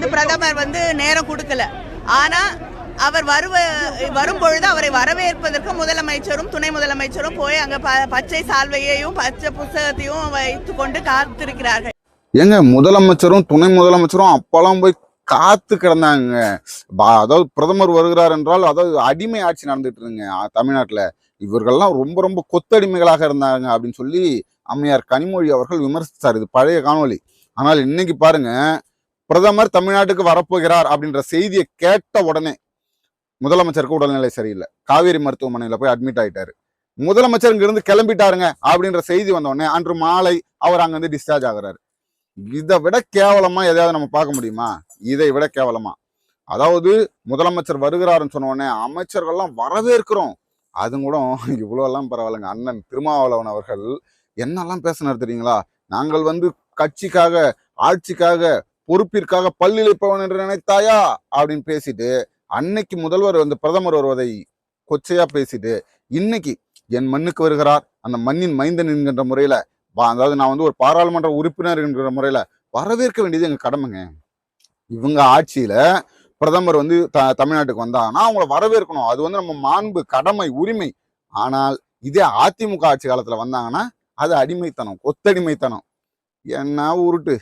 வந்து பிரதமர் வந்து நேரம் கொடுக்கல. ஆனா அவர் வருவ வரும்பொழுது அவரை வரவேற்பதற்கு முதலமைச்சரும் துணை முதலமைச்சரும் போய் அங்க ப- பச்சை சால்வையையும் பச்சை புஸ்தகத்தையும் வைத்து கொண்டு காத்திருக்கிறார்கள். ஏங்க முதலமைச்சரும் துணை முதலமைச்சரும் அப்பெல்லாம் போய் காத்து கிடந்தாங்க. பா- அதாவது பிரதமர் வருகிறார் என்றால் அதாவது அடிமை ஆட்சி நடந்துட்டு இருங்க தமிழ்நாட்டுல. இவர்கள்லாம் ரொம்ப ரொம்ப கொத்தடிமைகளாக இருந்தாங்க அப்படின்னு சொல்லி அம்மையார் கனிமொழி அவர்கள் விமர்சித்தார் இது பழைய காணொலி ஆனால் இன்னைக்கு பாருங்க பிரதமர் தமிழ்நாட்டுக்கு வரப்போகிறார் அப்படின்ற செய்தியை கேட்ட உடனே முதலமைச்சருக்கு உடல்நிலை சரியில்லை. காவேரி மருத்துவமனையில் போய் அட்மிட் ஆயிட்டாரு. முதலமைச்சர் இங்கிருந்து கிளம்பிட்டாருங்க அப்படின்ற செய்தி வந்தோடனே அன்று மாலை அவர் அங்கேருந்து டிஸ்சார்ஜ் ஆகுறாரு. இதை விட கேவலமா எதையாவது நம்ம பார்க்க முடியுமா? இதை விட கேவலமா. அதாவது முதலமைச்சர் வருகிறாருன்னு சொன்ன உடனே அமைச்சர்கள்லாம் வரவேற்கிறோம் அது கூட இவ்வளோலாம் பரவாயில்லைங்க. அண்ணன் திருமாவளவன் அவர்கள் என்னெல்லாம் பேசினார் தெரியுங்களா? நாங்கள் வந்து கட்சிக்காக ஆட்சிக்காக பொறுப்பிற்காக பல்லிழைப்பவன் என்று நினைத்தாயா? அப்படின்னு பேசிட்டு அன்னைக்கு முதல்வர் வந்து பிரதமர் வருவதை கொச்சையா பேசிட்டு இன்னைக்கு என் மண்ணுக்கு வருகிறார். அந்த மண்ணின் மைந்தன் என்கின்ற முறையில அதாவது நான் வந்து ஒரு பாராளுமன்ற உறுப்பினர் என்கிற முறையில வரவேற்க வேண்டியது எங்க கடமைங்க. இவங்க ஆட்சியில பிரதமர் வந்து த தமிழ்நாட்டுக்கு வந்தாங்கன்னா அவங்கள வரவேற்கணும். அது வந்து நம்ம மாண்பு கடமை உரிமை. ஆனால் இதே அதிமுக ஆட்சி காலத்துல வந்தாங்கன்னா அது அடிமைத்தனம் கொத்தடிமைத்தனம் என்ன உருட்டு.